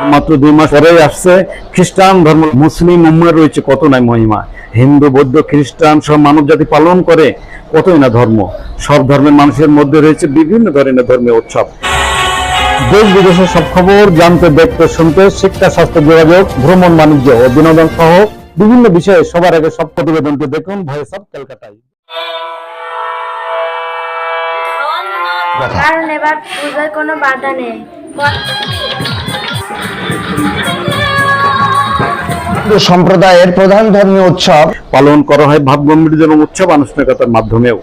মাত্র দুই মাস পরেই আসছে। খ্রিস্টান ধর্ম মুসলিম উম্মার রয়েছে কত নাই মহিমা। হিন্দু বৌদ্ধ খ্রিস্টান সব মানব জাতি পালন করে কতই না ধর্ম। সব ধর্মের মানুষের মধ্যে রয়েছে বিভিন্ন ধরনের ধর্মীয় উৎসব। দেশ বিদেশের সব খবর জানতে দেখতে শুনতে শিক্ষা স্বাস্থ্য যোগাযোগ ভ্রমণ বাণিজ্য ও বিনোদন সহ বিভিন্ন বিষয়ে সবার আগে সব প্রতিবেদনটি দেখুন ভয়েস অফ কলকাতায় কারণ এবার পূজার কোনো বাধা নেই। সম্প্রদায়ের প্রধান ধর্মীয় উৎসব। পালন করা হয় ভাবগম্ভীর এবং উৎসব আনুষ্ঠানিকতার মাধ্যমেও।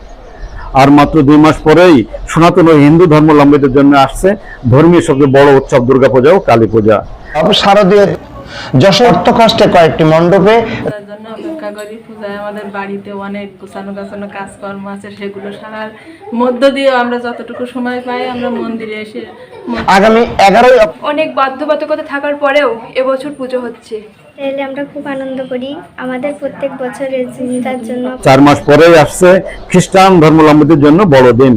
আর মাত্র দুই মাস পরেই সনাতন ও হিন্দু ধর্মাবলম্বীদের জন্য আসছে ধর্মীয় সবচেয়ে বড় উৎসব দুর্গাপূজা ও কালী পূজা শারদীয় যশোর অর্থ কষ্টে কয়েকটি মণ্ডপে অপেক্ষা করি পূজায় আমাদের বাড়িতে অনেক গোছানো গাছানো কাজকর্ম আছে সেগুলো সারার মধ্য দিয়ে আমরা যতটুকু সময় পাই আমরা মন্দিরে এসে আগামী এগারোই অনেক বাধ্যবাধকতা থাকার পরেও এবছর পুজো হচ্ছে। তাহলে আমরা খুব আনন্দ করি। আমাদের প্রত্যেক জন্য চার মাস পরেই আসছে খ্রিস্টান ধর্মাবলম্বীদের জন্য বড় দিন।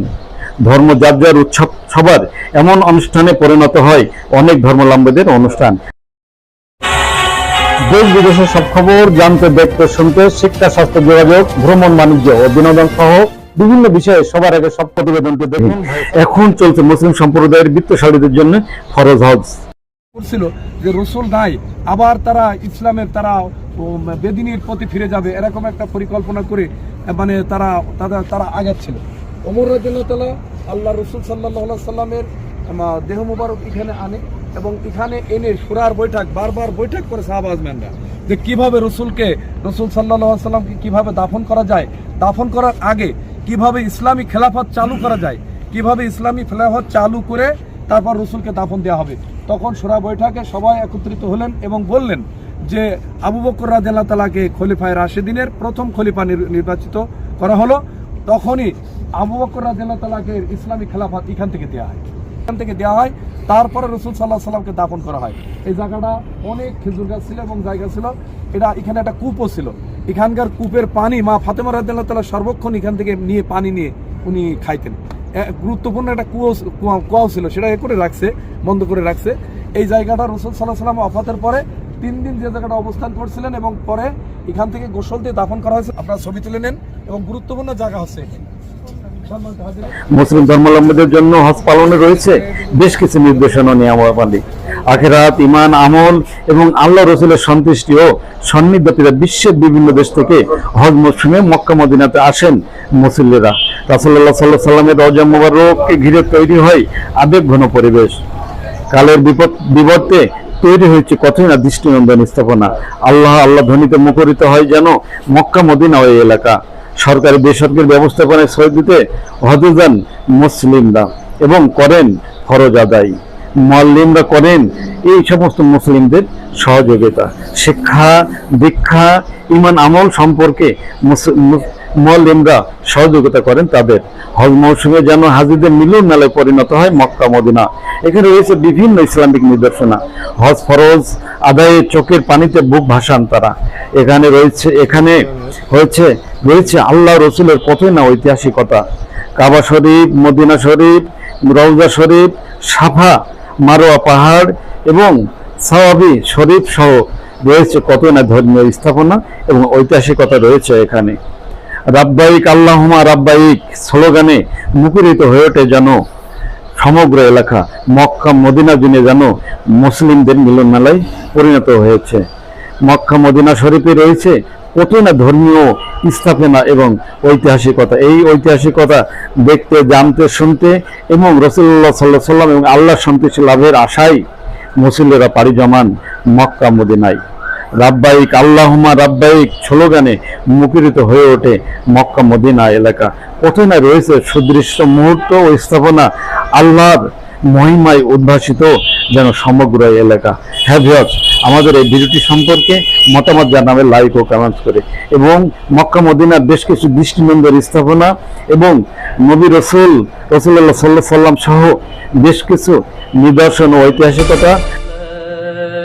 ধর্ম যার যার উৎসব সবার এমন অনুষ্ঠানে পরিণত হয় অনেক ধর্মাবলম্বীদের অনুষ্ঠান। দেশ বিদেশের সব খবর জানতে দেখতে শুনতে শিক্ষা স্বাস্থ্য যোগাযোগ ভ্রমণ বাণিজ্য ও বিনোদন সহ বিভিন্ন বিষয়ে সবার আগে সব প্রতিবেদনটি দেখুন। এখন চলছে মুসলিম সম্প্রদায়ের বিত্তশালীদের জন্য ফরজ হজ। করছিল যে রসুল নাই আবার তারা ইসলামের তারা বেদিনীর প্রতি ফিরে যাবে এরকম একটা পরিকল্পনা করে মানে তারা তারা তারা আগাচ্ছিল। ওমর রাজিয়াল্লাহ আল্লাহ রসুল সাল্লাহ সাল্লামের দেহ মুবারক এখানে আনে এবং এখানে এনে সুরার বৈঠক, বারবার বৈঠক করে সাহাব আজম্যানরা যে কীভাবে রসুলকে, রসুল সাল্লাহ সাল্লামকে কীভাবে দাফন করা যায়, দাফন করার আগে কীভাবে ইসলামী খেলাফত চালু করা যায়, কীভাবে ইসলামী খেলাফত চালু করে তারপর রসুলকে দাফন দেওয়া হবে। তখন সুরা বৈঠকে সবাই একত্রিত হলেন এবং বললেন যে আবু বকর রাজিয়াল্লাহ তালাকে খলিফায় রাশেদিনের প্রথম খলিফা নির- নির্বাচিত করা হলো। তখনই আবু বকর রাজিয়াল্লাহ তালাকে ইসলামী খেলাফত এখান থেকে দেওয়া হয়। এখান থেকে দেওয়া হয়। তারপরে রসুল সাল্লাহ সাল্লামকে দাফন করা হয়। এই জায়গাটা অনেক খেজুর গাছ ছিল এবং জায়গা ছিল। এটা এখানে একটা কূপও ছিল। এখানকার কূপের পানি মা ফাতেমা রাজিয়াল্লাহ তালা সর্বক্ষণ এখান থেকে নিয়ে পানি নিয়ে উনি খাইতেন। গুরুত্বপূর্ণ একটা কুয়ো কুয়া- কুয়াও ছিল। সেটা এ করে রাখছে, বন্ধ করে রাখছে। এই জায়গাটা রসুল সাল্লাহ সাল্লাম অফাতের পরে তিন দিন যে জায়গাটা অবস্থান করছিলেন এবং পরে এখান থেকে গোসল দিয়ে দাফন করা হয়েছে। আপনারা ছবি তুলে নেন এবং গুরুত্বপূর্ণ জায়গা হচ্ছে এখানে। মুসলিম ধর্মাবলম্বীদের জন্য হজ পালনে রয়েছে বেশ কিছু নির্দেশনা ও নিয়মাবলী আখেরাত ইমান আমল এবং আল্লাহ রসুলের সন্তুষ্টি ও সন্নিধ্যতিরা বিশ্বের বিভিন্ন দেশ থেকে হজ মৌসুমে মক্কা, মদিনাতে আসেন মুসল্লিরা। রাসুল্লাহ সাল্লাহ সাল্লামের রজা ঘিরে তৈরি হয় আবেগ ঘন পরিবেশ। কালের বিপদ বিবর্তে তৈরি হয়েছে কতই না দৃষ্টিনন্দন স্থাপনা। আল্লাহ আল্লাহ ধ্বনিতে মুখরিত হয় যেন মক্কা, মদিনা ওই এলাকা। সরকারি বেসরকারি ব্যবস্থাপনায় সই দিতে হজে যান মুসলিমরা এবং করেন ফরজ আদায়। মল্লিমরা করেন এই সমস্ত মুসলিমদের সহযোগিতা। শিক্ষা, দীক্ষা ইমান আমল সম্পর্কে মুস- সহযোগিতা করেন তাদের। হজ মৌসুমে যেন হাজিদের মিলন মেলায় পরিণত হয় মক্কা, মদিনা। এখানে রয়েছে বিভিন্ন ইসলামিক নিদর্শনা। হজ ফরজ, আদায়ে চোখের পানিতে বুক ভাসান তারা। এখানে রয়েছে, এখানে হয়েছে, রয়েছে আল্লাহ রসুলের কতই না ঐতিহাসিকতা। কাবা শরীফ, মদিনা শরীফ, রওজা শরীফ, সাফা, মারোয়া পাহাড় এবং সাওয়াবি শরীফ সহ রয়েছে কত না ধর্মীয় স্থাপনা এবং ঐতিহাসিকতা রয়েছে এখানে। রাব্বাইক আল্লাহমা রাব্বাইক স্লোগানে মুখরিত হয়ে ওঠে যেন সমগ্র এলাকা মক্কা, মদিনা জুনে যেন মুসলিমদের মিলন মেলায় পরিণত হয়েছে। মক্কা, মদিনা শরীফে রয়েছে কত না ধর্মীয় স্থাপনা এবং ঐতিহাসিকতা। এই ঐতিহাসিকতা দেখতে, জানতে, শুনতে এবং রসুল্লাহ সাল্লাহ সাল্লাম এবং আল্লাহ সন্তুষ্টি লাভের আশায় মুসল্লিরা পাড়ি জমান মক্কা, মদিনায়। রাব্বাইক আল্লাহুমা রাব্বাইক স্লোগানে মুখরিত হয়ে ওঠে মক্কা মদিনা এলাকা। না রয়েছে সুদৃশ্য মুহূর্ত ও স্থাপনা আল্লাহর মহিমায় উদ্ভাসিত যেন সমগ্র এলাকা। হ্যাঁ ভিউয়ার্স, আমাদের এই ভিডিওটি সম্পর্কে মতামত জানাবে লাইক ও কমেন্টস করে। এবং মক্কা মদিনার বেশ কিছু দৃষ্টিনন্দন স্থাপনা এবং নবী রসুল রসুল্লাহ সাল্লাহ সাল্লাম সহ বেশ কিছু নিদর্শন ও ঐতিহাসিকতা